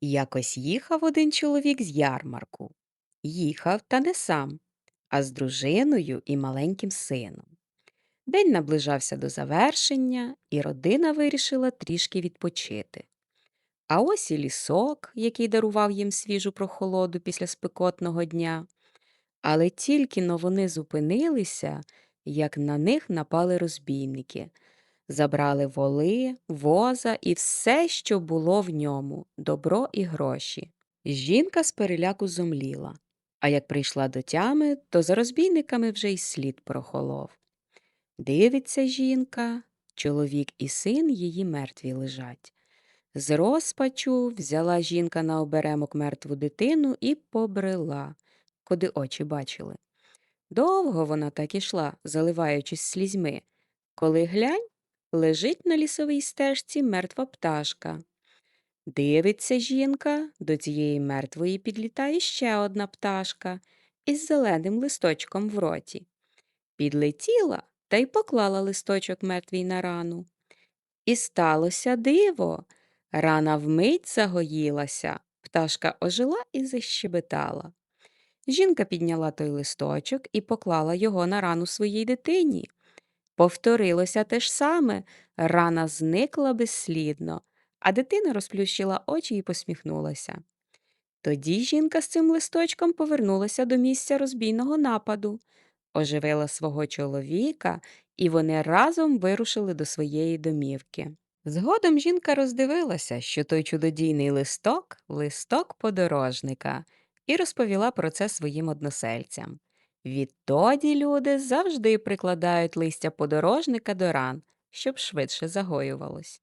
Якось їхав один чоловік з ярмарку. Їхав, та не сам, а з дружиною і маленьким сином. День наближався до завершення, і родина вирішила трішки відпочити. А ось і лісок, який дарував їм свіжу прохолоду після спекотного дня. Але тільки но вони зупинилися, як на них напали розбійники. Забрали воли, воза і все, що було в ньому, добро і гроші. Жінка з переляку зомліла, а як прийшла до тями, то за розбійниками вже й слід прохолов. Дивиться жінка, чоловік і син її мертві лежать. З розпачу взяла жінка на оберемок мертву дитину і побрела, куди очі бачили. Довго вона так ішла, заливаючись слізьми, коли глянь, лежить на лісовій стежці мертва пташка. Дивиться жінка, до цієї мертвої підлітає ще одна пташка із зеленим листочком в роті. Підлетіла та й поклала листочок мертвій на рану. І сталося диво. Рана вмить загоїлася, пташка ожила і защебетала. Жінка підняла той листочок і поклала його на рану своїй дитині. Повторилося те ж саме, рана зникла безслідно, а дитина розплющила очі і посміхнулася. Тоді жінка з цим листочком повернулася до місця розбійного нападу, оживила свого чоловіка, і вони разом вирушили до своєї домівки. Згодом жінка роздивилася, що той чудодійний листок листок подорожника, і розповіла про це своїм односельцям. Відтоді люди завжди прикладають листя подорожника до ран, щоб швидше загоювалось.